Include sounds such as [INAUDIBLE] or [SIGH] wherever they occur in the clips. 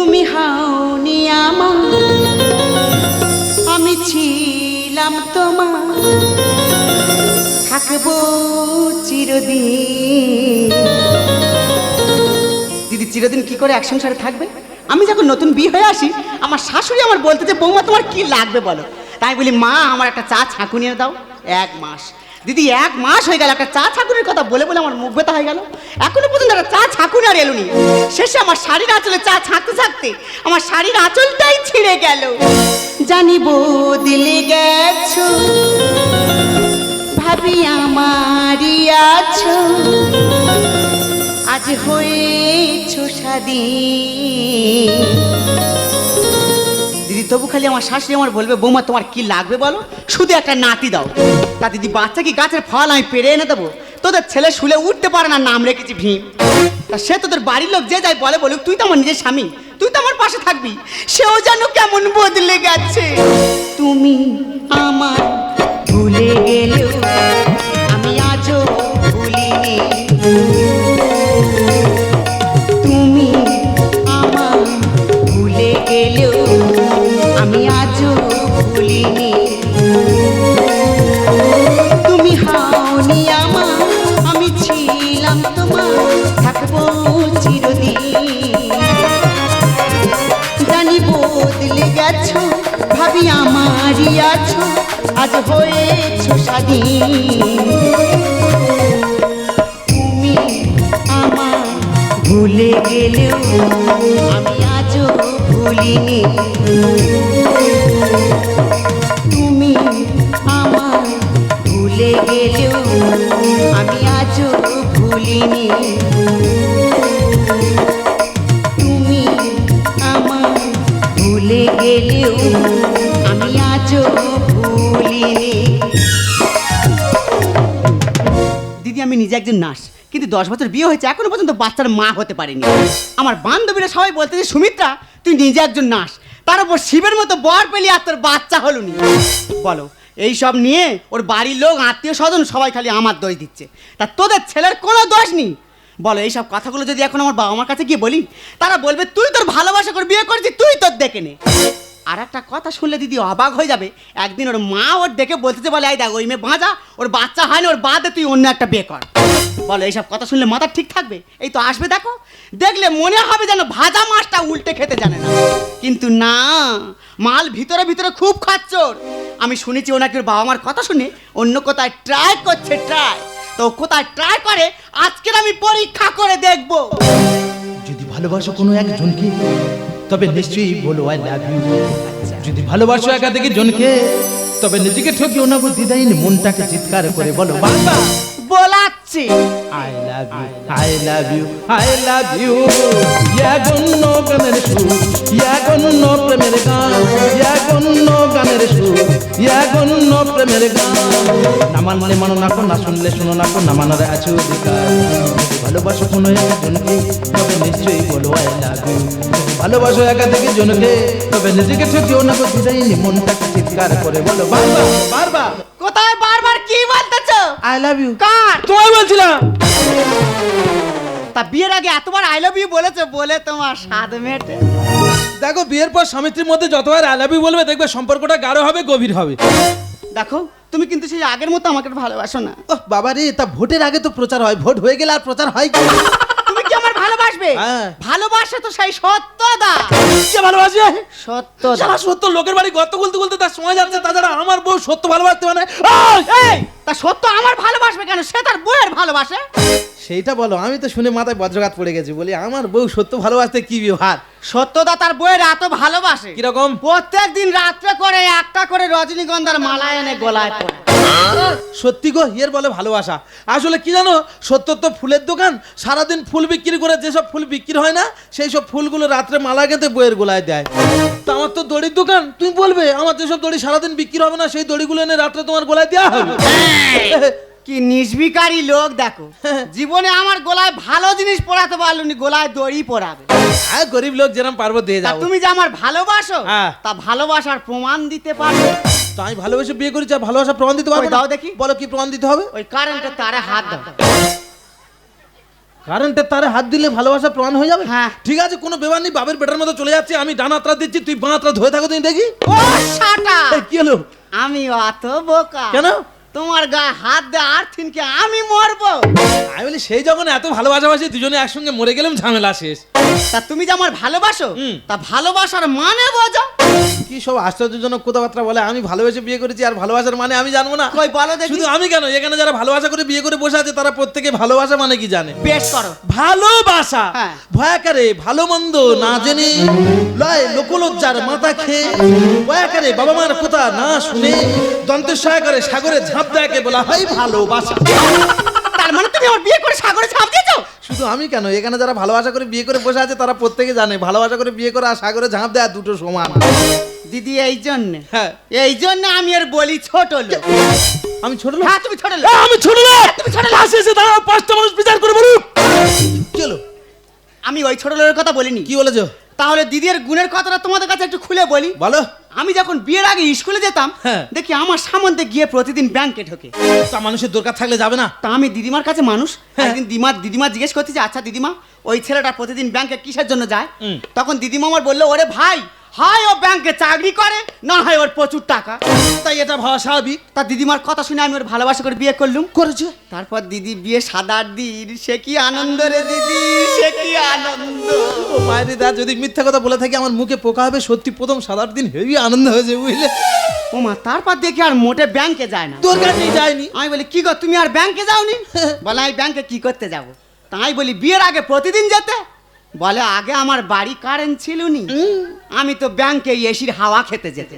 তুমি হাওনি আমার। আমি ছিলাম তোমার। থাকব চিরদিন। দিদি, চিরদিন কি করে এক সংসারে থাকবে? আমি যখন নতুন বিয়ে হয়ে আসি, আমার শাশুড়ি আমার বলতে যে, বৌমা, তোমার কি লাগবে বলো? তাই বলি, মা, আমার একটা চা ছাঁকু নিয়ে দাও, এক মাস। দিদি, এক মাস হয়ে গেল, একটা চা ছাকুনের কথা বলে বলে আমার মুখ ব্যথা হয়ে গেল। এখনও পর্যন্ত একটা চা ছাকুন আর এলো নি। শেষে আমার শাড়ির আঁচলে চা ছাঁকতে ছাঁকতে আমার শাড়ির আঁচলটাই ছিঁড়ে গেল। জানি বদলে গেছো, ভাবি আমারই আছো। আজ হয়েছো স্বাধীন। তবু খালি আমার শাশুড়ি আমার বলবে, বৌমা, তোমার কি লাগবে বলো? শুধু একটা নাতি দাও। তা দিদি বাচ্চা কি গাছের ফল আমি পেরে এনে দেবো? তোদের ছেলে শুলে উঠতে পারে না, নাম রেখেছি ভীম। তা সে তোদের বাড়ির লোক যে যাই বলে বলুক, তুই তো আমার নিজের স্বামী, তুই তো আমার পাশে থাকবি। সেও যেন কেমন বদলে গেছে। তুমি আমার ভুলে গেলেও আছো আজ হয়েছো স্বাধীন। তুমি আমার ভুলে গেলেও আমি আজও ভুলিনি। একজন নার্স, কিন্তু দশ বছর বিয়ে হয়েছে, এখনও পর্যন্ত বাচ্চার মা হতে পারেনি। আমার বান্ধবীরা সবাই বলতে যে, সুমিত্রা, তুই নিজে একজন নার্স, তার উপর শিবের মতো বর পেলি আর তোর বাচ্চা হলো নি? বলো, এই সব নিয়ে ওর বাড়ির লোক, আত্মীয় স্বজন সবাই খালি আমার দোষ দিচ্ছে। তা তোদের ছেলের কোনো দোষ নেই? বলো এইসব কথাগুলো যদি এখন আমার বাবা মার কাছে গিয়ে বলি, তারা বলবে, তুই তোর ভালোবাসা করে বিয়ে করেছিস, তুই তোর দেখে নে। আর একটা কথা শুনলে দিদি অবাক হয়ে যাবে। একদিন ওর মা ওর দেখে বলতেছে বলে, এই দেখ, ওই মেয়ে বাঁচা ওর বাচ্চা হয়নি ওর বাদে তুই অন্য একটা বিয়ে কর। বলো, এইসব কথা শুনলে মাথা ঠিক থাকবে? এই তো আসবে, দেখো। দেখলে মনে হবে যেন ভাজা মাছটা উল্টে খেতে জানে না। কিন্তু না, মাল ভিতরে ভিতরে খুব খাচ্চোর। আমি শুনেছি ওনাকে বাবা মার কথা শুনে অন্য কোথায় ট্রাই করছে ট্রাই তো কোথায় ট্রাই করে, আজকের আমি পরীক্ষা করে দেখব। যদি ভালোবাসো কোনো একজনকে তবে নিশ্চয়ই বলো আই লাভ ইউ যদি ভালোবাসো একা একাধিক জনকে, তবে নিজেকে ঠকিও না গো দিদাইন। মনটাকে চিৎকার করে বলো, বাবা! বলাচ্ছে। I love you I love you I love you ইয়া গণ্য গানের সুর ইয়া গণ্য প্রেমের গান ইয়া গণ্য গানের সুর ইয়া গণ্য প্রেমের গান না মানলে মানো না না শুনলে শোনো না না মানার আছে অধিকার। ভালোবাসো কোনো একজনকে তবে নিশ্চয়ই বলো আই লাভ ইউ ভালোবাসো একাধিক জনকে তবে নিজেকে ঠকিও না গো দিদাইন মনটাকে চিৎকার করে বলো বারবার বারবার। কোথায় বারবার কি বলতেছ আই লাভ ইউ কার? তোমায় বলছিলাম। তা বিয়ের আগে এতবার আই লাভ ইউ বলেছে বলে তোমার স্বাদ মেটে। দেখো বিয়ের পর স্বামী স্ত্রীর মধ্যে যতবার আই লাভ ইউ বলবে দেখবে সম্পর্কটা গাঢ় হবে গভীর হবে। দেখো তুমি কিন্তু সেই আগের মতো আমাকে ভালোবাসো না। ওহ বাবা রে তা ভোটের আগে তো প্রচার হয় ভোট হয়ে গেলে আর প্রচার হয় কি? ভালোবাসবে? হ্যাঁ। ভালোবাসা তো সেই সত্যদা। কে ভালোবাসে? সত্যদা। সারা সত্য লোকের বাড়ি গর্ত খুলতে খুলতে তার সময় যাচ্ছে তাছাড়া আমার বউ সত্য ভালোবাসতে মানে এই! তা সত্য আমার ভালোবাসবে কেন? সে তার বউয়ের ভালোবাসে? সেইটা বলো আমি তো শুনে মাথায় বজ্রঘাত পড়ে গেছি বলি আমার বউ সত্য ভালোবাসতে কি ব্যবহার? সত্যদা তার বইয়ের এত ভালোবাসে। কীরকম? প্রত্যেক দিন রাত্রে করে একটা করে রজনীগন্ধার মালা এনে গলায় পড়ে সত্যি গো ইয়ের বলে ভালোবাসা। আসলে কি জানো সত্য তো ফুলের দোকান সারাদিন ফুল বিক্রি করে যেসব ফুল বিক্রি হয় না সেই সব ফুলগুলো রাত্রে মালা গেঁথে বইয়ের গোলায় দেয়। তো আমার তো দড়ির দোকান তুমি বলবে আমার যেসব দড়ি সারাদিন বিক্রি হবে না সেই দড়িগুলো এনে রাত্রে তোমার গোলায় দেওয়া হবে। কি নিষ্বিকারী লোক দেখো। [LAUGHS] জীবনে আমার গলায় ভালো জিনিস পরাতে পারলনি গলায় দড়ি পরাবে। হ্যাঁ গরিব লোক যেরকম পারব দিয়ে যাব তুমি যে আমার ভালোবাসো হ্যাঁ। তা ভালোবাসার প্রমাণ দিতে পারবে। তো আমি ভালোবেসে বিয়ে করেছি আর ভালোবাসা প্রমাণ দিতে পারব ওই দাও দেখি। বলো কি প্রমাণ দিতে হবে? ওই কারেন্টের তারে হাত দাও। কারেন্টের তারে হাত দিলে ভালোবাসা প্রমাণ হয়ে যাবে? হ্যাঁ। ঠিক আছে কোনো ব্যাপার নেই বাবের বেটার মতো চলে যাচ্ছে আমি ডানা আত্রা দিচ্ছি তুই বাঁ আত্রা ধরে থাকো তুই দেখি। ও শাটা এই, কি হলো? আমি অত বোকা। কেন? তোমার গায়ে হাত দে আর থিনকে আমি মরবো? আমি বলি সেই যখন এত ভালোবাসা বাসি দুজনে একসঙ্গে মরে গেলাম ঝামেলা শেষ। তা তুমি যে আমার ভালোবাসো। তা ভালোবাসার মানে বোঝো। কি সব আশ্চর্যজনক কথাবার্তা বলে? আমি ভালোবেসে বিয়ে করেছি আর ভালোবাসার মানে আমি জানব না। কই বলো দেখি। শুধু আমি কেন? এখানে যারা ভালোবাসা করে বিয়ে করে বসে আছে তারা প্রত্যেকে ভালোবাসা মানে কি জানে? বেশ করো। ভালোবাসা। হ্যাঁ। ভয়াকারে ভালো মন্দ না জেনে লয় লোকলজ্জার মাথা খেয়ে। ভয়াকারে বাবা মার কথা না শুনে দন্তের সহায়কারে সাগরে ঝাঁপ দেয়াকে বলা হয় ভালোবাসা। তার মানে তুমি আমার বিয়ে করে সাগরে ছাপ দিয়েছ? শুধু আমি কেন? এখানে যারা ভালোবাসা করে বিয়ে করে বসে আছে তারা প্রত্যেকে জানে ভালোবাসা করে বিয়ে করে আর সাগরে ঝাঁপ দেয়া দুটো সমান। দিদি এই জন্য হ্যাঁ। এই জন্য আমি আর বলি ছোট লোক। আমি ছোট লোক? হ্যাঁ তুমি ছোট লোক। আমি ছোট লোক! তুমি ছোট লোক। এসে দাঁড়াও পাঁচটা মানুষ বিচার করে বলুক। চলো। আমি ওই ছোট লোকের কথা বলিনি। কি বলেছ? তাহলে দিদির গুণের কথাটা তোমাদের কাছে একটু খুলে বলি। বলো। আমি যখন বিয়ের আগে স্কুলে যেতাম হ্যাঁ। দেখি আমার সামন্তে গিয়ে প্রতিদিন ব্যাংকে ঢোকে। তা মানুষের দরকার থাকলে যাবে না। তা আমি দিদিমার কাছে মানুষ। হ্যাঁ। একদিন দিদিমা দিদিমা জিজ্ঞেস করছি যে আচ্ছা দিদিমা ওই ছেলেটা প্রতিদিন ব্যাংকে কিসের জন্য যায়? তখন দিদিমা আমার বলল ওরে ভাই হয় ও ব্যাংকে চাকরি করে না হয় ওর প্রচুর টাকা। তাই এটা ভাবা স্বাভাবিক। তা দিদিমার কথা শুনে আমি ওর ভালোবাসা করে বিয়ে করলুম। করেছ? তারপর দিদি বিয়ে সাদার দিন সে কি আনন্দ রে দিদি সে কি আনন্দ? ও মায়ের দা যদি মিথ্যা কথা বলে থাকি আমার মুখে পোকা হবে সত্যি প্রথম সাত আট দিন হেভি আনন্দ হয়েছে বুঝলে? ও মা তারপর দেখি আর মোটে ব্যাংকে যায় না। তোর কাছে যায়নি? আমি বলি কি গো তুমি আর ব্যাংকে যাওনি? [LAUGHS] বলে আমি ব্যাংকে কি করতে যাব? তাই বলি বিয়ের আগে প্রতিদিন যেতে? বলে আগে আমার বাড়ি কারেন্ট ছিল নি আমি তো ব্যাংকে এসির হাওয়া খেতে যেতে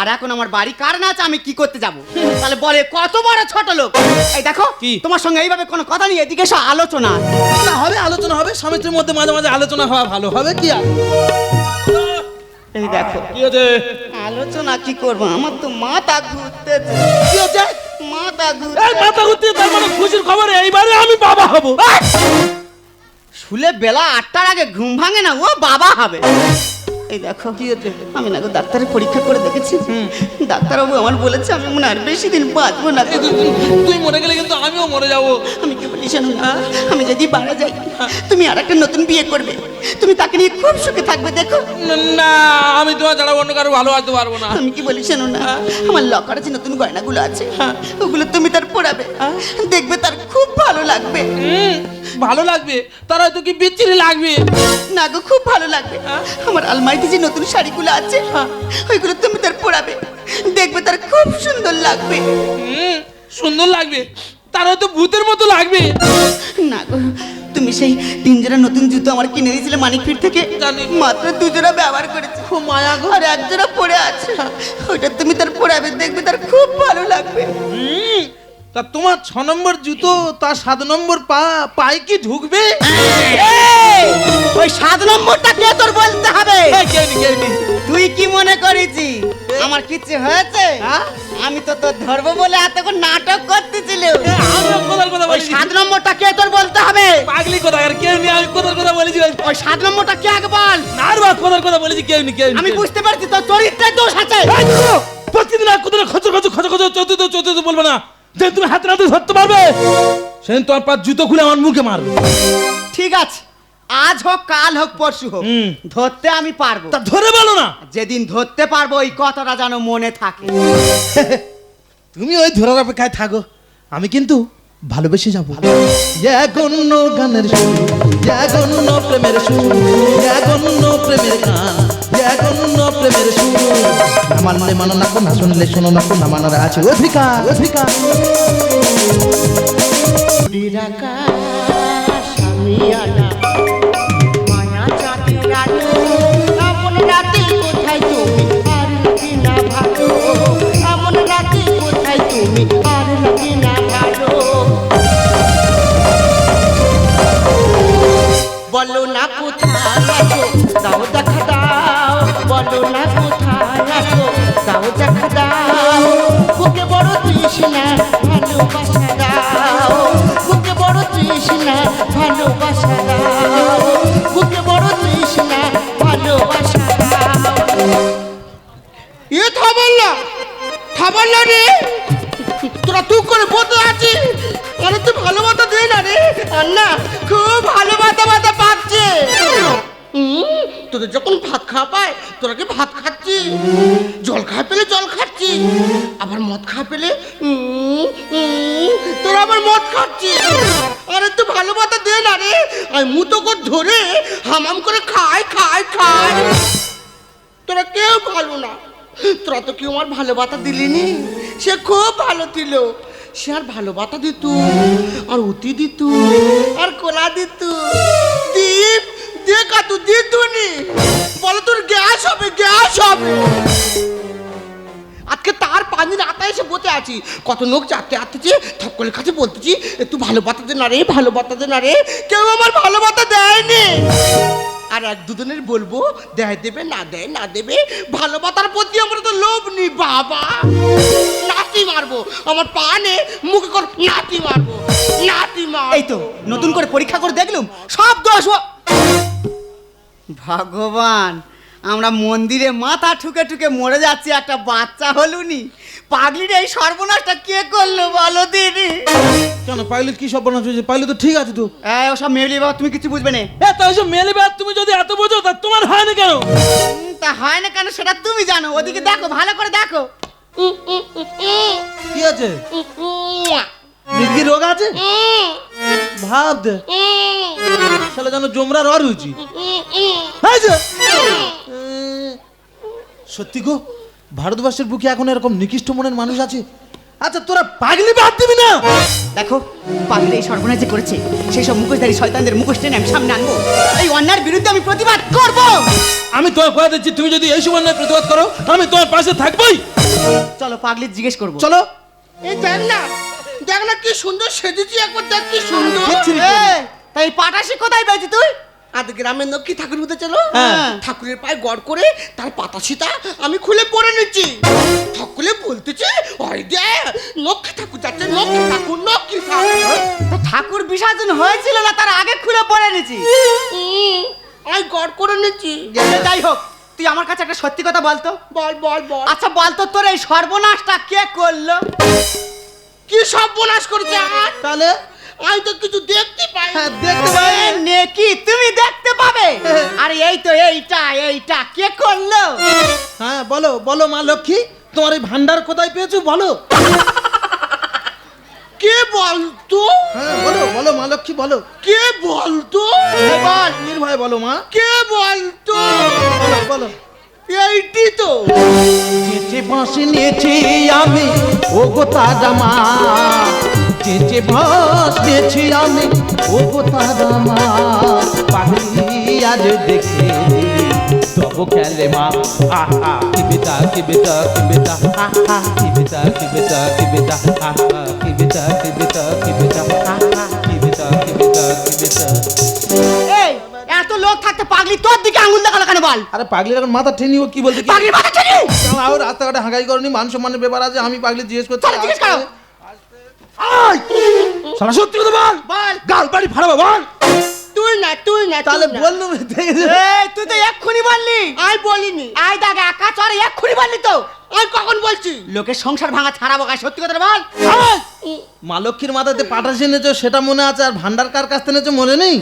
আর এখন আমার বাড়ি কারেন্ট আছে আমি কি করতে যাব? তাহলে বলে কত বড় ছোট লোক। এই দেখো কি? তোমার সঙ্গে এইভাবে কোনো কথা নেই এদিকে এসে আলোচনা না হবে আলোচনা হবে। স্বামী স্ত্রীর মধ্যে মাঝে মাঝে আলোচনা হওয়া ভালো হবে কি আর? এই দেখো কি হচ্ছে আলোচনা কি করব? আমার তো মাথা ঘুরতে কি হচ্ছে মাথা এই ঘুরতে মাথা ঘুরতে তার মানে খুশির খবর এইবারে আমি বাবা হব। শুলে বেলা আটটার আগে ঘুম ভাঙে না ও বাবা হবে। এই দেখো কি হচ্ছে? আমি না ডাক্তারের পরীক্ষা করে দেখেছি। ডাক্তারবাবু আমার বলেছে আমি মনে হয় আর বেশি দিন বাঁচবো না। তুই- মরে গেলে কিন্তু আমিও মরে যাব। আমি কি বলি শোনো না আমি যদি মারা যাই তুমি আর একটা নতুন বিয়ে করবে। তুমি তাকে নিয়ে খুব সুখে থাকবে দেখো। না আমি তোমার ছাড়া অন্য কারও ভালোবাসতে পারব না। আমি কি বলি শোনো না আমার লকার আছে নতুন গয়নাগুলো আছে। ওগুলো তুমি তার পরাবে। দেখবে তার খুব ভালো লাগবে। হুম, ভালো লাগবে তার হয়তো কি বিচ্ছিরি লাগবে। না গো খুব ভালো লাগবে। আমার আলমারিতে যে নতুন শাড়িগুলো আছে ওইগুলো তুমি তার পরাবে। দেখবে তার খুব সুন্দর লাগবে। হুম, সুন্দর লাগবে তার হয়তো ভূতের মতো লাগবে। না গো তুমি সেই তিন জোড়া নতুন জুতো আমার কিনে দিয়েছিলে মানিকফিট থেকে। মাত্র দু জোড়া ব্যবহার করেছে। খুব মায়া গো। আর এক জোড়া পরে আছে। ওইটা তুমি তার পরাবে দেখবে তার খুব ভালো লাগবে। হুম, তা তোমার ছ নম্বর জুতো তার সাত নম্বর পা পায়ে কি ঢুকবে ওই সাত নম্বরটা কে তোর বলতে হবে। তুই কি মনে করেছি? আমার কিচ্ছে হয়েছে? হ্যাঁ? আমি তো তোর ধরবো বলে এতক্ষণ নাটক করতেছিল। ওই সাত নম্বরটা কে তোর বলতে হবে? পাগলি কথা আর কেউ নেই আমি কোথার কথা বলেছি? ওই সাত নম্বরটা কে আগে বল? না আর কোথার কথা বলেছি কেউ নেই কেউ আমি বুঝতে পারছি তোর চরিত্রের দোষ আছে। প্রতিদিন আর কোথাও খচর খচর খচর খচর চতুর্থ চতুর্থ বলবে না। যে তুমি হাতে হাতে ধরতে পারবে সেদিন তোমার পা জুতো খুলে আমার মুখে মারবে। ঠিক আছে আজ হোক কাল হোক পরশু হোক ধরতে আমি পারব। তা ধরে বলো না। যেদিন ধরতে পারব ওই কথাটা যেন মনে থাকে। [LAUGHS] তুমি ওই ধরার অপেক্ষায় থাকো আমি কিন্তু ভালোবেসে যাব। জগন্য গানের সুর জগন্য প্রেমের সুর জগন্য প্রেমের গান জগন্য প্রেমের সুর। মানলে মানো না না শুনলে শোনো না না মানার আছে অধিকার। অধিকার। মায়া তাও দেখা দাও। বুকে বড় তৃষ্ণা, ভালোবাসা দাও। বুকে বড় তৃষ্ণা, ভালোবাসা দাও। বুকে বড় তৃষ্ণা, ভালোবাসা দাও। এ থামাল্লা থামাল্লা রে। তোরা তুক করে বলতে আছিস? আরে তুই ভালো মতো দে না রে। আর না খুব ভালো মাথা মাথা পাচ্ছে। তোদের যখন ভাত খাওয়া পায়, তোরা কি ভাত খাচ্ছি জল খাওয়া পেলে জল খাচ্ছি আবার মদ খাওয়া পেলে তোরা আবার মদ খাচ্ছি আরে তুই ভালো কথা দে না রে, আমি মুতো করে ধরে হামাম করে খাই খাই খাই। তোরা কেউ ভালো না। তোরা তো কেউ আমার ভালো বাতা দিলিনি। সে খুব ভালো ছিল। সে আর ভালো বাতা দিত, আর উতি দিত, আর কোলা দিত। দীপ দেখা তো দিত নি বলো তোর গ্যাস হবে গ্যাস হবে। আজকে তার পানি রাতা এসে বসে আছি। কত লোক যাতে আসতেছে ঠক্কলের কাছে বলতেছি, একটু ভালো বাতা দে না রে, ভালো বাতা না রে। কেউ আমার ভালো বাতা দেয়নি। আর এক দুজনের বলব, দেয় দেবে, না দেয়, না দেবে। ভালো বাতার প্রতি আমার তো লোভ নেই, বাবা। নাতি মারবো, আমার পা নে মুখে কর নাতি মারবো নাতি মারবো। এই তো, নতুন করে পরীক্ষা করে দেখলুম, সব দোষ ভগবান আমরা মন্দিরে মাথা ঠুকে ঠুকে মরে যাচ্ছি একটা বাচ্চা হলুনি। পাগলির এই সর্বনাশটা কে করল বলো দিদি? কেন পাইলে কি সর্বনাশ বানাচ্ছ পাইলে তো ঠিক আছে তো। এই ওসব মেয়েলি বাবা তুমি কিছু বুঝবে না। এ তাই সব মেলে ব্যাগ তুমি যদি এত বোঝো তা তোমার হয় না কেন? তা হয় না কেন সেটা তুমি জানো। ওদিকে দেখো ভালো করে দেখো। কি আছে? উম, রোগ আছে? ভাব দে। শালা যেন জমরা রর হয়েছি সত্যি গো ভারতবর্ষের বুকে এখন এরকম নিকৃষ্ট মনের মানুষ আছে? আচ্ছা তোরা পাগলি বাদ দিবি না? দেখো পাগলি এই সর্বনাশ যে করেছে। সেই সব মুখোশধারী শয়তানদের মুখোশ টেনে আমি সামনে আনব। এই অন্যায়ের বিরুদ্ধে আমি প্রতিবাদ করব। আমি তোমার কথা দিচ্ছি তুমি যদি এই সময় প্রতিবাদ করো আমি তোমার পাশে থাকবোই। চলো পাগলি জিজ্ঞেস করব। চলো। এই না দেখ না কি সুন্দর সেজেছি একবার দেখ কি সুন্দর। তাই পাটাশি কোথায় পেয়েছি তুই? আজ গ্রামের লক্ষ্মী ঠাকুর হতে চলো? হ্যাঁ। ঠাকুরের পায়ে গড় করে তার পাতা সীতা আমি খুলে পরে নিচ্ছি ঠাকুরে বলতেছে ওই দে লক্ষ্মী ঠাকুর যাচ্ছে লক্ষ্মী ঠাকুর লক্ষ্মী ঠাকুর ঠাকুর বিসর্জন হয়েছিল না তার আগে খুলে পড়ে নিছি উম, আমি গড় করে নিচ্ছি যাই হোক তুই আমার কাছে একটা সত্যি কথা বলতো। বল বল বল। আচ্ছা বলতো তোর এই সর্বনাশটা কে করল? কি সব বোনাস করেছে আর তাহলে? আমি তো কিছু দেখতে পাই। হ্যাঁ দেখতে এ, নেকি তুমি দেখতে পাবে? [LAUGHS] আর এই তো এইটা এইটা কে করল? হ্যাঁ বলো বলো মা লক্ষ্মী তোমার এই ভান্ডার কোথায় পেয়েছ বলো। কে বলতো? হ্যাঁ বলো বলো মা লক্ষ্মী বলো। কে বলতো? বল নির্ভয় বলো মা। কে বলতো? বলো বলো। এইটি তো। চেঁচে বাঁশ নিয়েছি আমি ও গো তারা মা। চেঁচে বাঁশ নিয়েছি আমি ও গো তারা মা। পাখি আজ দেখে তব খেলে মা। আহা কি বেটা কি বেটা কি বেটা আহা কি বেটা কি বেটা কি বেটা আহা কি বেটা কি আহা কি বেটা কি এই এত লোক থাকতে পাগলি তোর দিকে আঙুল দেখাল কেন বল? আরে পাগলির এখন মাথা ঠেনি ও কি বলতে কি? পাগলি মাথা ছেড়ে আর রাস্তাঘাটে হাঁকাই করনি? মান সম্মানের ব্যাপার আছে আমি পাগলি জিজ্ঞেস করছি। চলো জিজ্ঞেস করো। সারা সত্যি কথা বল! বল। গাল বাড়ি ফাড়াবো বল! তুই না তুই না তাহলে। বললুম তুই তো এক্ষুনি বললি। আমি বলিনি। আই দেখ একা চরে এক্ষুনি বললি তো। আমি কখন বলছি? লোকের সংসার ভাঙা ছাড়াবো গায়ে সত্যি কথা বল। মা লক্ষ্মীর মাথাতে পাঠাসি এনেছো সেটা মনে আছে আর ভান্ডার কার কাছ থেকে মনে নেই?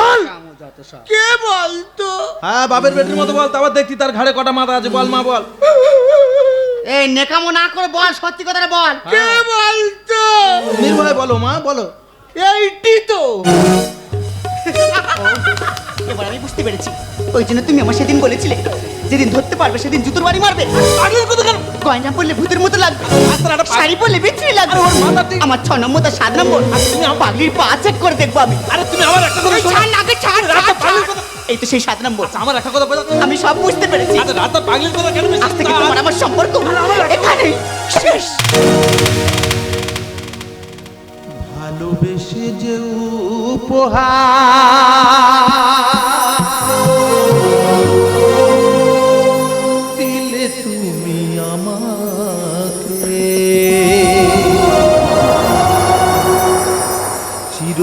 বল! কে বলতো? হ্যাঁ বাপের বেটির মতো বল তারপর দেখছি তার ঘাড়ে কটা মাথা আছে বল মা বল। এই নেকামো না করে বল সত্যি কথাটা বল। কে বলতো? নির্ভয় বলো মা বলো। এইটি তো। এবার আমি বুঝতে পেরেছি। ওই জন্য তুমি আমার সেদিন বলেছিলে যেদিন ধরতে পারবে সেদিন জুতোর বাড়ি মারবে। পাগলির কথা কেন? গয়না পরলে ভূতের মতো লাগবে শাড়ি পরলে বিচ্ছিরি লাগবে। আমার ছ নম্বর তার সাত নম্বর। তুমি আমার পাগলির পা চেক করে দেখব আমি। আরে তুমি আমার একটা কথা এই ছাড় তো সেই সাত নম্বর। আমার একটা কথা বোঝা আমি সব বুঝতে পেরেছি। আচ্ছা পাগলির কথা কেন আজ থেকে তোমার আমার সম্পর্ক। এখানে। শেষ। ভালোবেসে যে উপহার।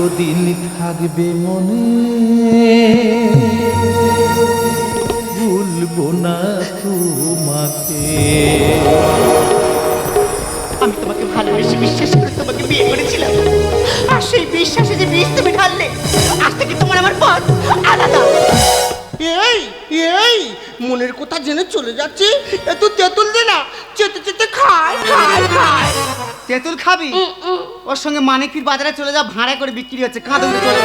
চিরদিন থাকবে মনে? ভুলবো না তোমাকে। আমি তোমাকে ভালোবেসে বিশ্বাস করে তোমাকে বিয়ে করেছিলাম। আর সেই বিশ্বাসে যে বিষ তুমি ঢাললে আজ থেকে তোমার আমার পথ এই এই মনের কথা জেনে চলে যাচ্ছি। এ তুই তেঁতুল দে না চেতে চেতে খায়। খায় খায়। তেঁতুল খাবি? ওর সঙ্গে মানিকপির বাজারে চলে যা ভাড়া করে বিক্রি হচ্ছে কাঁদো চলে।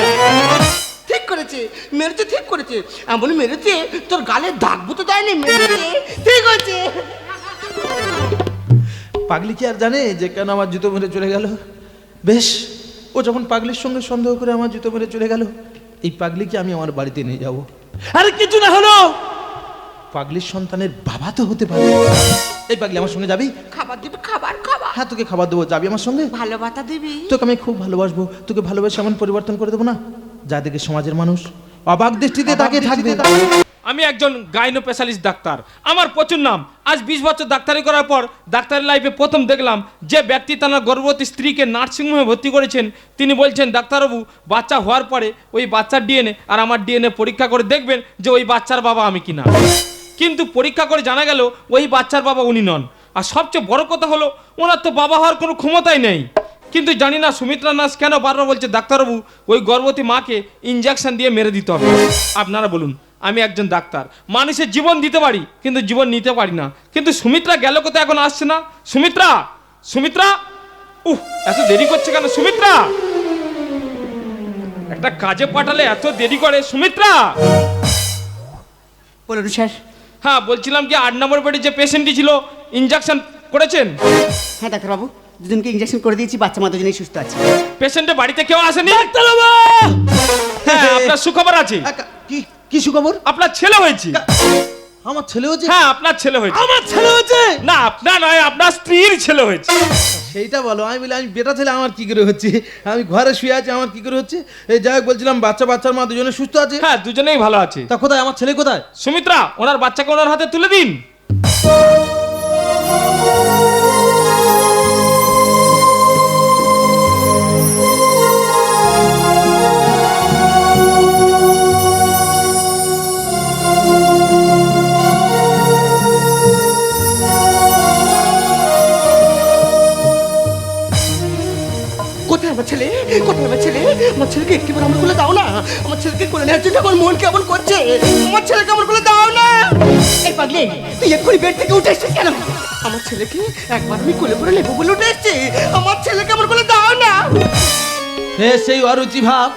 ঠিক করেছে মেরেছে ঠিক করেছে। এমন মেরেছে? তোর গালে দাগ বুতো দেয়নি? মেরেছে। ঠিক আছে পাগলি কি আর জানে যে কেন আমার জুতো মেরে চলে গেল? বেশ ও যখন পাগলির সঙ্গে সন্দেহ করে আমার জুতো মেরে চলে গেল এই পাগলিকে আমি আমার বাড়িতে নিয়ে যাব। আরে কিছু না হলো! পাগলির সন্তানের বাবা তো হতে পারে। এই পাগলি আমার সঙ্গে যাবি? খাবার দিবি খাবার। হ্যাঁ তোকে খাবার দেবো যাবি আমার সঙ্গে? ভালোবাসা দিবি। তোকে আমি খুব ভালোবাসবো। তোকে ভালোবেসে এমন পরিবর্তন করে দেবো না যা দেখে সমাজের মানুষ অবাক দৃষ্টিতে তাকে থাকবে। আমি একজন গাইনো স্পেশালিস্ট ডাক্তার। আমার প্রচুর নাম। আজ বিশ বছর ডাক্তারি করার পর ডাক্তারি লাইফে প্রথম দেখলাম যে ব্যক্তি তার গর্ভবতী স্ত্রীকে নার্সিংহোমে ভর্তি করেছেন। তিনি বলছেন ডাক্তারবাবু বাচ্চা হওয়ার পরে ওই বাচ্চার ডিএনএ আর আমার ডিএনএ পরীক্ষা করে দেখবেন যে ওই বাচ্চার বাবা আমি কিনা। কিন্তু পরীক্ষা করে জানা গেল ওই বাচ্চার বাবা উনি নন। আর সবচেয়ে বড় কথা হলো, ওনার তো বাবা হওয়ার কোনো ক্ষমতাই নেই। কিন্তু জানি না সুমিত্রা নার্স কেন বারবার বলছে, ডাক্তারবাবু, ওই গর্ভবতী মাকে ইঞ্জেকশন দিয়ে মেরে দিতে হবে। আপনারা বলুন, আমি একজন ডাক্তার। মানুষের জীবন দিতে পারি, কিন্তু জীবন নিতে পারি না। কিন্তু সুমিত্রা গেল কোথায় এখন আসছে না? সুমিত্রা সুমিত্রা, উহ, এত দেরি করছে কেন সুমিত্রা? একটা কাজে পাঠালে এত দেরি করে সুমিত্রা? বলুন স্যার। হ্যাঁ বলছিলাম কি আট নম্বর বেডে যে পেশেন্টটি ছিল ইঞ্জেকশন করেছেন? হ্যাঁ ডাক্তারবাবু দুজনকে ইঞ্জেকশন করে দিয়েছি বাচ্চা মা দুজনেই সুস্থ আছে। পেশেন্টের বাড়িতে কেউ আসেনি? হ্যাঁ আপনার সুখবর আছে। কি কি সুখবর? আপনার ছেলে হয়েছে। আমার ছেলে হয়েছে? হ্যাঁ আপনার ছেলে হয়েছে। আমার ছেলে হয়েছে? না আপনার নয় আপনার স্ত্রীর ছেলে হয়েছে। সেইটা বলো আমি বলি আমি বেটা ছেলে আমার কি করে হচ্ছে? আমি ঘরে শুয়ে আছি আমার কি করে হচ্ছে? এই যাই বলছিলাম বাচ্চা বাচ্চার মা দুজনে সুস্থ আছে। হ্যাঁ দুজনেই ভালো আছে। তা কোথায় আমার ছেলে কোথায়? সুমিত্রা ওনার বাচ্চাকে ওনার হাতে তুলে দিন। আমার মন কেমন করছে? আমার ছেলেকে আমার কোলে দাও না? এই পাগলি তুই এক্ষুনি বেড থেকে উঠে এসছিস কেন? আমার ছেলেকে একবার আমি কোলে করে নেব বলে উঠে এসছি। আমার ছেলেকে আমার কোলে দাও না? হে সেই অরুচি ভাব।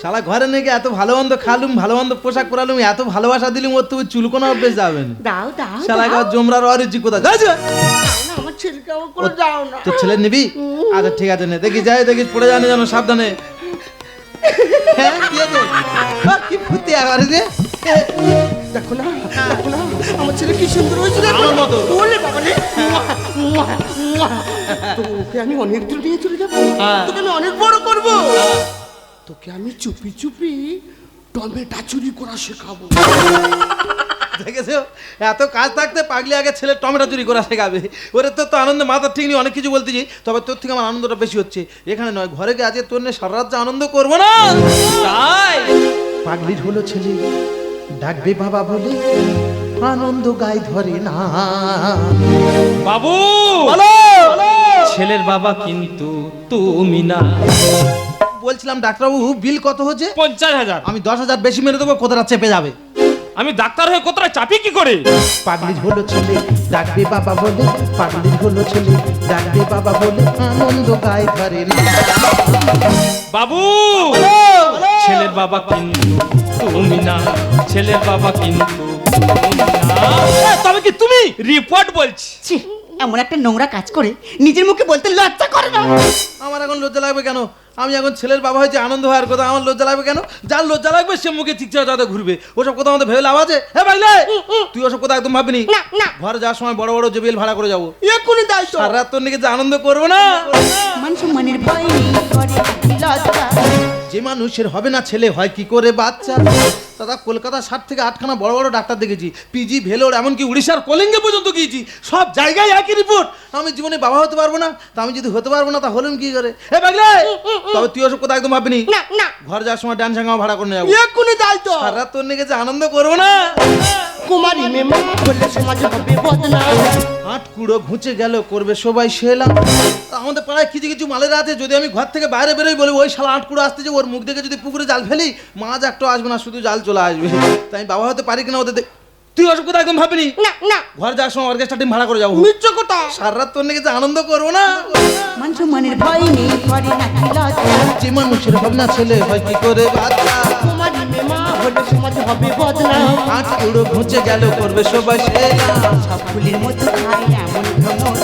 শালা ঘরে নাকি এত ভালো মন্দ খালুম ভালো মন্দ পোশাক পরালুম এত ভালোবাসা দিলুম ওর তবু চুলকোনা অভ্যেস যাবে না। দাও দাও শালা ঘর জমরার অরুচি যা। আমার ছেলেকে আমার কোলে দাও না? তোর ছেলে নিবি? আচ্ছা ঠিক আছে নে। দেখি যাই দেখি পড়ে জানে যেন সাবধানে। হ্যাঁ কি ফুটি আবার রে দেখো না দেখো না, আমার ছেলে কি সুন্দর হয়েছে আমার মতো। বলে বাবা রে তোকে আমি অনেক দূর নিয়ে চলে যাব। তোকে আমি অনেক বড় করব তোকে আমি চুপি চুপি টমেটা চুরি করা শেখাবো দেখেছ? এত কাজ থাকতে পাগলি আগে ছেলে টমেটো চুরি করা শেখাবে। ওরে তোর তো আনন্দে মাথা ঠিক নেই অনেক কিছু বলতেছি। তবে তোর থেকে আমার আনন্দটা বেশি হচ্ছে। এখানে নয় ঘরে গিয়ে আজকে তোর নিয়ে সারা রাত আনন্দ করব না। তাই? পাগলির হলো ছেলে ডাকবে বাবা বলে আনন্দ গায়ে ধরে না। বাবু! ছেলের বাবা কিন্তু তুমি না। বলছিলাম ডাক্তারবাবু বিল কত হচ্ছে? পঞ্চাশ হাজার। আমি দশ হাজার বেশি মেরে দেবো কোথাটা চেপে যাবে? আমি ডাক্তার হয়ে কতটা চাপি কি করে? পাগলি হলো ছেলে ডাকবে বাবা বলে পাগলি হলো ছেলে ডাকবে বাবা বলে আনন্দ গায়ে ধরে না বাবু! ছেলের বাবা কিন্তু তুমি না ছেলের বাবা কিন্তু তুমি না। তবে কি তুমি? রিপোর্ট বলছি। ছি। এমন একটা নোংরা কাজ করে নিজের মুখে বলতে লজ্জা করে না। আমার এখন লজ্জা লাগবে কেন? আমি এখন ছেলের বাবা হয়েছে আনন্দ হওয়ার কথা আমার লজ্জা লাগবে কেন? যার লজ্জা লাগবে সে মুখে চিকচা যাতে ঘুরবে। ওসব কথা আমাদের ভেবে লাভ আছে? হ্যাঁ ভাইলে তুই ওসব কথা একদম ভাববি না, না। ঘরে যাওয়ার সময় বড় বড় জেবিএল ভাড়া করে যাব। এক্ষুনি দাই তো আর রাত তোর নাকি যে আনন্দ করব না? মান সম্মানের ভয় নেই করে লজ্জা। যে মানুষের হবে না ছেলে হয় কি করে বাচ্চা? দাদা কলকাতা ষাট থেকে আটখানা বড় বড় ডাক্তার দেখেছি। পিজি ভেলোর এমনকি উড়িষ্যার কলিঙ্গে পর্যন্ত গিয়েছি। সব জায়গায় একই রিপোর্ট আমি জীবনে বাবা হতে পারব না তা আমি যদি হতে পারব না তা হলেন কি করে? এ বাগলে তবে তুই ওসব কথা একদম ভাববি না? না ঘর যাওয়ার সময় ডান সাঙ্গা ভাড়া করে নিয়ে যাব। এক্ষুনি দাই তো। সারা তোর নাকি আনন্দ করব না। কুমারী মেমা বললে সমাজ হবে বদনাম হাট কুড়ো ঘুচে গেল করবে সবাই সেলা। আমাদের পাড়ায় কিছু কিছু মালের আছে যদি আমি ঘর থেকে বাইরে বেরোই বলি ওই শালা আট কুড়ো আসতে যে ওর মুখ দেখে যদি পুকুরে জাল ফেলি মাছ একটু আসবে না শুধু জাল চলে আসবে। তাই বাবা হতে পারি কিনা ওদের তুই অসুখ কথা একদম ভাবিনি না না। ঘর যাওয়ার সময় অর্কেস্ট্রা টিম ভাড়া করে যাব। মিথ্যে কথা সারা রাত তোর নাকি যে আনন্দ করব না? মান সম্মানের ভয় নেই করে না যে মানুষের ভাবনা ছেলে হয় কি করে বাচ্চা তোমারই মেমা হলে সমাজ হবে বদনাম। আট উড়ো ঘুচে গেল করবে সবাই সে সব ফুলের মতো খায় এমন ভ্রমর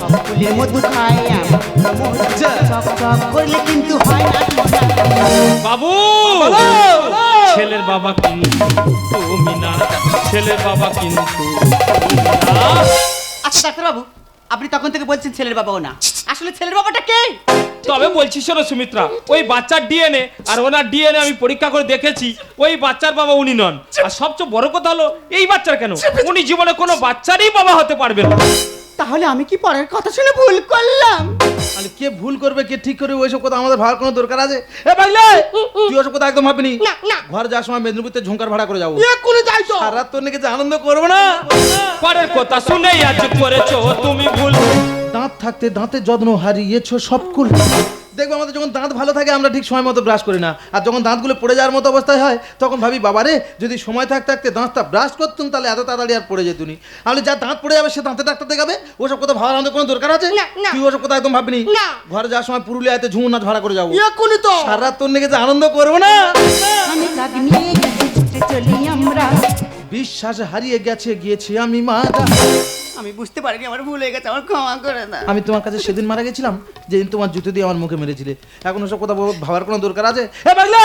সব ফুলের মতো খায় এমন ভ্রমর। চক চক করলে কিন্তু হয় না বাবু! ছেলের বাবা কিন্তু তুমি না। ছেলের বাবা কিন্তু। আচ্ছা ডাক্তারবাবু আপনি তখন থেকে বলছেন ছেলের বাবা না। আসলে ছেলের বাবাটা কে? তবে বলছি শোনো সুমিত্রা ওই বাচ্চার ডিএনএ আর ওনার ডিএনএ আমি পরীক্ষা করে দেখেছি ওই বাচ্চার বাবা উনি নন। আর সবচেয়ে বড় কথা হলো এই বাচ্চার কেন? উনি জীবনে কোনো বাচ্চারই বাবা হতে পারবে না। তাহলে আমি কি পরের কথা শুনে ভুল করলাম? তাহলে কে ভুল করবে কে ঠিক করবে ওইসব কথা আমাদের ভাবার কোনো দরকার আছে? এ ভাইলে তুই ওসব কথা একদম ভাবিনি? না না। ঘর যাওয়ার সময় মেদিনীপুরতে ঝুঁকার ভাড়া করে যাব। এক্ষুনি যাই তো। সারা তোর নাকি আনন্দ করব না? পরের কথা শুনে আজ করেছ তুমি ভুল। দাঁত থাকতে দাঁতের যত্ন হারিয়েছো সব কুল। দেখবে আমাদের যখন দাঁত ভালো থাকে আমরা ঠিক সময় মতো ব্রাশ করি না। আর যখন দাঁতগুলো পড়ে যাওয়ার মতো অবস্থায় হয় তখন ভাবি বাবারে যদি সময় থাকতে থাকতে দাঁতটা ব্রাশ করতুম তাহলে এত তাড়াতাড়ি আর পড়ে যেতুনি। তাহলে যা দাঁত পড়ে যাবে সে দাঁতে ডাক্তার দেখাবে? ওসব কথা ভাবার আমাদের কোনো দরকার আছে? না, না। তুই ওসব কথা একদম ভাবিনি ঘরে যাওয়ার সময় পুরুলিয়াতে ঝুমুর নাচ ভাড়া করে যাব। তো। সারা রাত তোর যে আনন্দ করব না? বিশ্বাস হারিয়ে গেছে গিয়েছি আমি মারা। আমি বুঝতে পারিনি আমার ভুল হয়ে গেছে আমার ক্ষমা করে না আমি তোমার কাছে সেদিন মারা গেছিলাম যেদিন তোমার জুতো দিয়ে আমার মুখে মেরেছিলে। এখন ওসব কথা ভাবার কোনো দরকার আছে? এ পাগলে!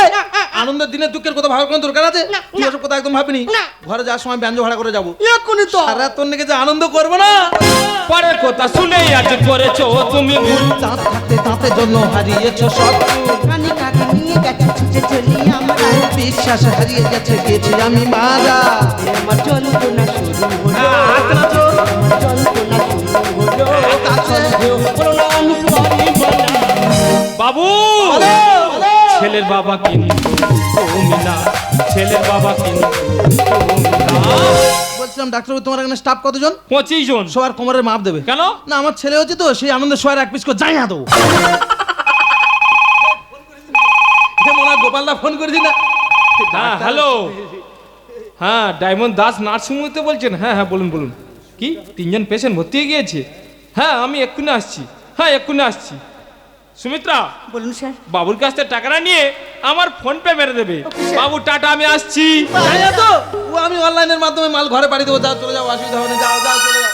আনন্দের দিনে দুঃখের কথা ভাবার কোনো দরকার আছে? তুই ওসব কথা একদম ভাবিনি? ঘরে যাওয়ার সময় ব্যঞ্জ ভাড়া করে যাব। এক্ষুনি তো। সারা তোর নাকি যে আনন্দ করব না? পরের কথা শুনেই আজ করেছ তুমি ভুল। দাঁত থাকতে দাঁতের জন্য হারিয়েছ সব নিয়ে গেছি ছুটে চলি আমরা বিশ্বাস হারিয়ে গেছে গেছি আমি মারা আমার শুরু হলো। শুরু হলো। না বলা। বাবু! ছেলের বাবা কিন্তু তুমি না ছেলের বাবা কিন্তু বলছিলাম ডাক্তারবাবু তোমার এখানে স্টাফ কতজন? পঁচিশ জন। সবার কোমরের মাপ দেবে। কেন? না আমার ছেলে হচ্ছে তো সেই আনন্দে শোয়ার এক পিস করে যাই না দেবো। হয় গোপালদা ফোন করেছি না? হ্যাঁ হ্যালো। হ্যাঁ ডায়মন্ড দাস নার্সিংহোমতে বলছেন। হ্যাঁ হ্যাঁ বলুন বলুন। কি? তিনজন পেশেন্ট ভর্তি হয়ে গিয়েছে? হ্যাঁ আমি এক্ষুনি আসছি। হ্যাঁ এক্ষুনি আসছি। সুমিত্রা বলুন স্যার। বাবুর কাছ থেকে টাকাটা নিয়ে আমার ফোন পে মেরে দেবে। বাবু টাটা আমি আসছি। তো? ও আমি অনলাইনের মাধ্যমে মাল ঘরে পাঠিয়ে দেবো। যাও চলে যাও অসুবিধা হবে না। যাও যাও চলে যাও।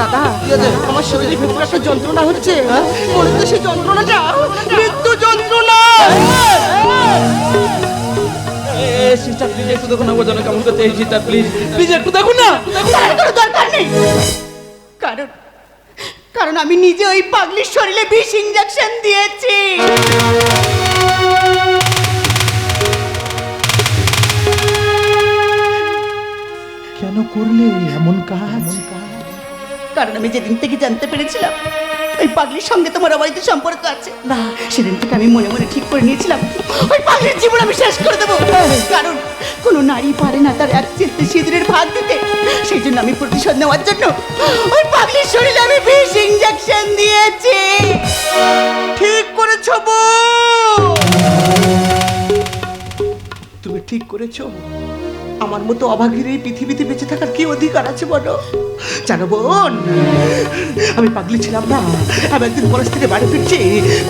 দাদা আমার শরীরে ভেতরে একটা যন্ত্রণা হচ্ছে। মনে সেই যন্ত্রণাটা মৃত্যু যন্ত্রণা। সিস্টার প্লিজ একটু দেখুন না ও কেমন করছে। এই সিস্টার প্লিজ প্লিজ একটু দেখুন না। দরকার নেই। কারণ কারণ আমি নিজে ওই পাগলির শরীরে বিষ ইঞ্জেকশন দিয়েছি। কেন করলে এমন কাজ? কারণ আমি যেদিন থেকে জানতে পেরেছিলাম ওই পাগলির সঙ্গে তোমার অবৈধ সম্পর্ক আছে। না সেদিন থেকে আমি মনে মনে ঠিক করে নিয়েছিলাম ওই পাগলির জীবন আমি শেষ করে দেবো। কারণ কোনো নারী পারে না তার এক চিত্তে সিঁদুরের ভাগ দিতে। সেই জন্য আমি প্রতিশোধ নেওয়ার জন্য ওই পাগলির শরীরে আমি বিষ ইঞ্জেকশন দিয়েছি। ঠিক করেছ তুমি ঠিক করেছ? আমার মতো অভাগীর এই পৃথিবীতে বেঁচে থাকার কি অধিকার আছে বলো? জানো বোন, আমি পাগলি ছিলাম না। আমি একদিন কলেজ থেকে বাড়ি ফিরছি।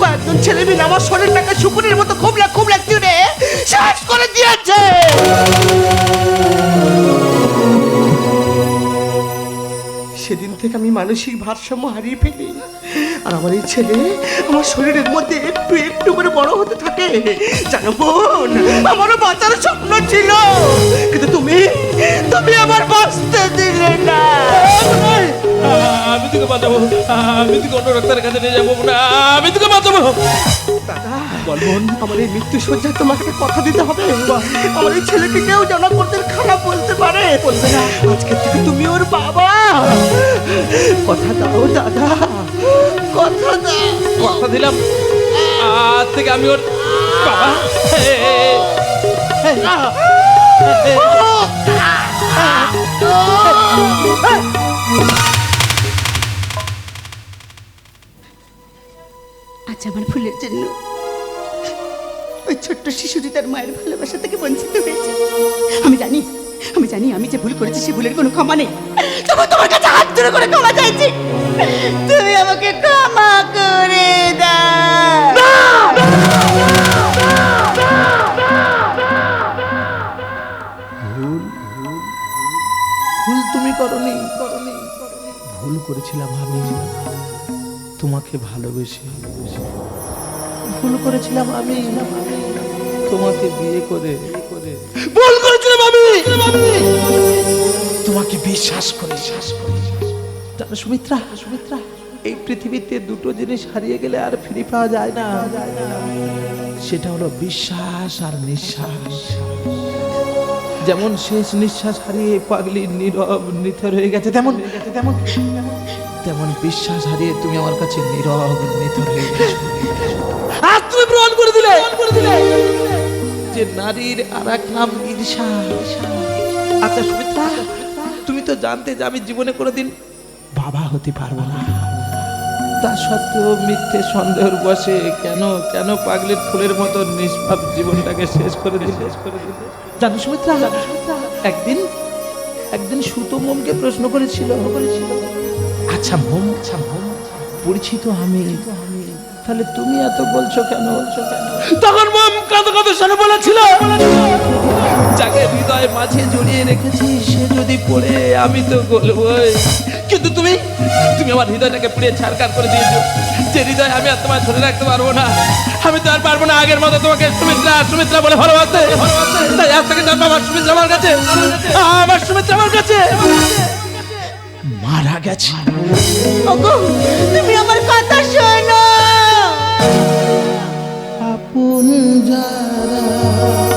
কয়েকজন ছেলে মিলে আমার শরীরটাকে শুকুরের মতো খুবলা খুবলা চিড়ে শেষ করে দিয়েছে। সেদিন থেকে আমি মানসিক ভারসাম্য হারিয়ে ফেলি। আর আমার এই ছেলে আমার শরীরের মধ্যে একটু একটু করে বড় হতে থাকে। জানো বোন আমারও বাঁচার স্বপ্ন ছিল। কিন্তু তুমি তুমি আমার বাঁচতে দিলে না। আমি তোকে বাঁচাবো। আমি তোকে অন্য ডাক্তারের কাছে নিয়ে যাব না। আমি তোকে বাঁচাবো। দাদা বলবন আমার এই মৃত্যু সজ্জায় তোমাকে কথা দিতে হবে। আমার এই ছেলেকে কেউ যেন কোনদিন খারাপ বলতে পারে। বলবে না আজকে থেকে তুমি ওর বাবা। কথা দাও দাদা। কথা দাও। কথা দিলাম। আজ থেকে আমি ওর বাবা। আজ আমার ভুলের জন্য। ওই ছোট্ট শিশুটি তার মায়ের ভালোবাসা থেকে বঞ্চিত হয়েছে। আমি জানি আমি জানি আমি যে ভুল করেছি, সে ভুলের কোনো ক্ষমা নেই। তবু তোমার কাছে হাত ধরে করে ক্ষমা চাইছি। তুমি আমাকে ক্ষমা করে দাও। ভুল তুমি করনি। ভুল করেছিলাম আমি। তোমাকে ভালোবেসে। ভুল করেছিলাম আমি। তোমাকে বিয়ে করে। ভুল করেছিলাম আমি তোমাকে বিশ্বাস করে শ্বাস করে জানো সুমিত্রা সুমিত্রা এই পৃথিবীতে দুটো জিনিস হারিয়ে গেলে আর ফিরে পাওয়া যায় না। সেটা হলো বিশ্বাস আর নিঃশ্বাস। যেমন শেষ নিঃশ্বাস হারিয়ে পাগলি নীরব নিথর হয়ে গেছে তেমন তেমন তেমন বিশ্বাস হারিয়ে তুমি আমার কাছে নীরব নিথর হয়ে গেছো। আজ তুমি প্রমাণ করে দিলে। করে দিলে। যে নারীর আর এক নাম ঈর্ষা। আচ্ছা সুমিত্রা, তুমি তো জানতে যে আমি জীবনে কোনোদিন বাবা হতে পারব না। তা সত্ত্বেও মিথ্যে সন্দেহের বসে কেন কেন পাগলের ফুলের মতো নিষ্পাপ জীবনটাকে শেষ করে দিলে? শেষ করে দিলে জানো সুমিত্রা, একদিন একদিন সুতো মোমকে প্রশ্ন করেছিল করেছিল। আচ্ছা মোম আচ্ছা মোম, পরিচিত আমি তাহলে তুমি এত বলছো কেন? বলছো কেন তখন মোম কত কত শুনে বলেছিল যাকে হৃদয় মাঝে জড়িয়ে রেখেছি সে যদি পড়ে আমি তো গলবই। কিন্তু তুমি তুমি আমার হৃদয়টাকে পুড়িয়ে ছাড়কার করে দিয়েছ। যে হৃদয় আমি আর তোমায় ধরে রাখতে পারব না আমি তো আর পারব না আগের মতো তোমাকে সুমিত্রা সুমিত্রা বলে ভালোবাসতে। তাই আজ থেকে জানব আমার সুমিত্রা আমার কাছে। আমার সুমিত্রা আমার কাছে। মারা গেছে। তুমি আমার কথা শোনো। আপন যারা